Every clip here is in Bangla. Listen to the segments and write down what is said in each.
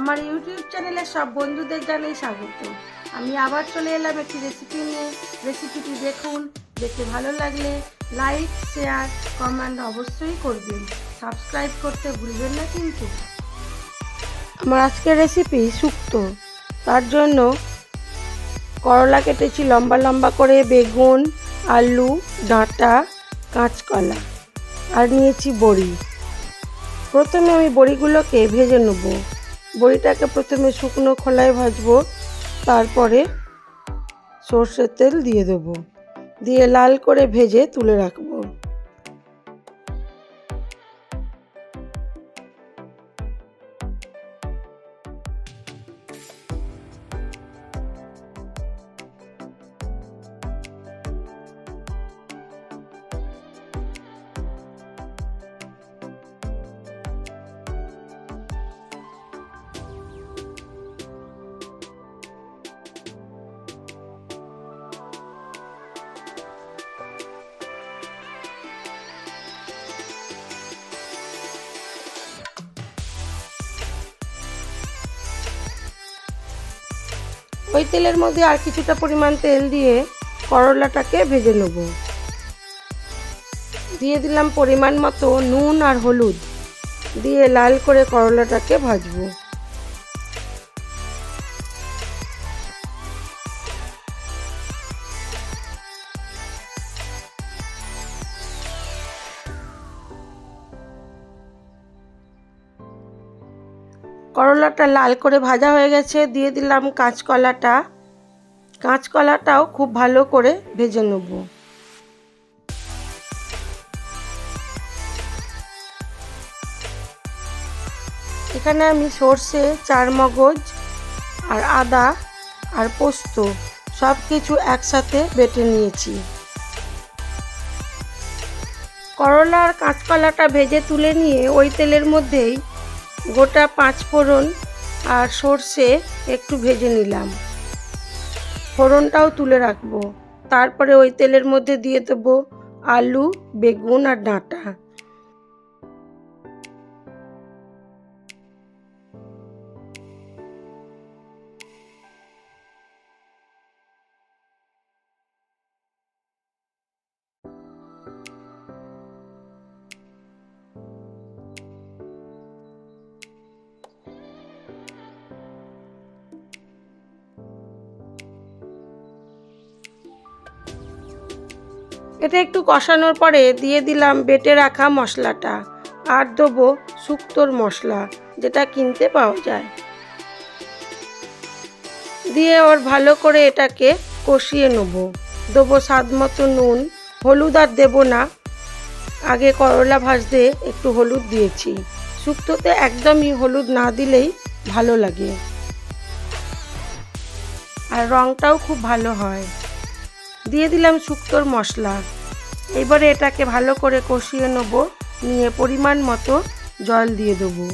আমার ইউটিউব চ্যানেলে সব বন্ধুদের জানাই স্বাগত। আমি আবার চলে এলাম একটি রেসিপি নিয়ে। রেসিপিটি দেখুন দেখে ভালো লাগলে লাইক শেয়ার কমেন্ট অবশ্যই করবেন। সাবস্ক্রাইব করতে ভুলবেন না কিন্তু। আমার আজকের রেসিপি শুক্তো। তার জন্য করলা কেটেছি লম্বা লম্বা করে, বেগুন, আলু, ডাঁটা, কাঁচকলা, আর নিয়েছি বড়ি। প্রথমে আমি বড়িগুলোকে ভেজে নেব। বড়িটাকে প্রথমে শুকনো খোলায় ভাজবো, তারপরে সর্ষের তেল দিয়ে দেবো। দিয়ে লাল করে ভেজে তুলে রাখব। ওই তেলের মধ্যে আর কিছুটা পরিমাণ তেল দিয়ে করলাটাকে ভেজে নেব। দিয়ে দিলাম পরিমাণ মতো নুন আর হলুদ। দিয়ে লাল করে করলাটাকে ভাজবো। করলাটা লাল করে ভাজা হয়ে গেছে, দিয়ে দিলাম কাঁচকলাটা। কাঁচকলাটাও খুব ভালো করে ভেজে নেব। এখানে আমি সর্ষে চার মগজ আর আদা আর পোস্ত সব কিছু একসাথে বেটে নিয়েছি। করলা আর কাঁচকলাটা ভেজে তুলে নিয়ে ওই তেলের মধ্যেই গোটা পাঁচ ফোড়ন আর সর্ষে একটু ভেজে নিলাম। ফোড়নটাও তুলে রাখব। তারপরে ওই তেলের মধ্যে দিয়ে দেবো আলু, বেগুন আর ডাঁটা। এটা একটু কষানোর পরে দিয়ে দিলাম বেটে রাখা মশলাটা। আর দেবো শুক্তোর মশলা, যেটা কিনতে পাওয়া যায়। দিয়ে ওর ভালো করে এটাকে কষিয়ে নেব। দেবো স্বাদ মতো নুন, হলুদ আর দেবো না। আগে করলা ভাজতে একটু হলুদ দিয়েছি। শুক্তোতে একদমই হলুদ না দিলেই ভালো লাগে। আর রঙটাও খুব ভালো হয়। দিয়ে দিলাম শুক্তোর মশলা। এবারে এটাকে ভালো করে কষিয়ে নেব, নিয়ে পরিমাণ মতো জল দিয়ে দেবো।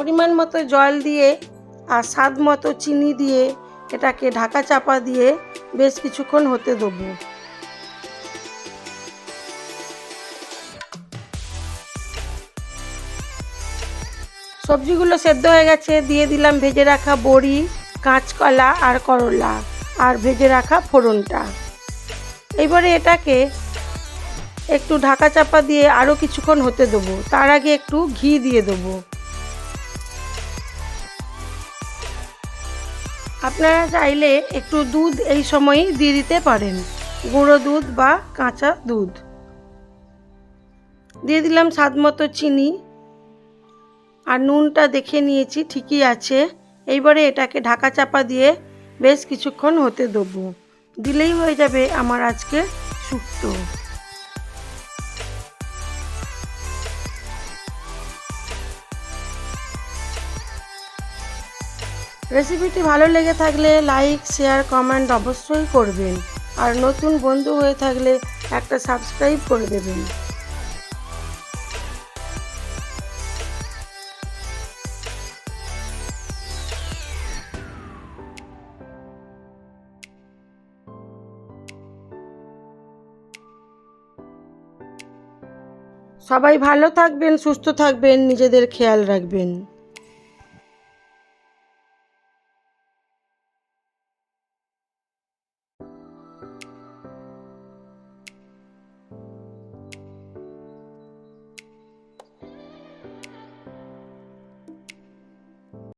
পরিমাণ মতো জল দিয়ে আর স্বাদ মতো চিনি দিয়ে এটাকে ঢাকা চাপা দিয়ে বেশ কিছুক্ষণ হতে দেবো। সবজিগুলো সেদ্ধ হয়ে গেছে, দিয়ে দিলাম ভেজে রাখা বড়ি, কাঁচকলা আর করলা, আর ভেজে রাখা ফোড়নটা। এবারে এটাকে একটু ঢাকা চাপা দিয়ে আরও কিছুক্ষণ হতে দেবো। তার আগে একটু ঘি দিয়ে দেবো। আপনারা চাইলে একটু দুধ এই সময়ই দিয়ে দিতে পারেন। গুঁড়ো দুধ বা কাঁচা দুধ। দিয়ে দিলাম স্বাদ মতো চিনি। আর নুনটা দেখে নিয়েছি, ঠিকই আছে। এইবারে এটাকে ঢাকা চাপা দিয়ে বেশ কিছুক্ষণ হতে দেবো। দিলেই হয়ে যাবে আমার আজকে শুক্তো রেসিপিটি ভালো লেগে থাকলে লাইক শেয়ার কমেন্ট অবশ্যই করবেন। আর নতুন বন্ধু হয়ে থাকলে একটা সাবস্ক্রাইব করে দেবেন। সবাই ভালো থাকবেন, সুস্থ থাকবেন, নিজেদের খেয়াল রাখবেন।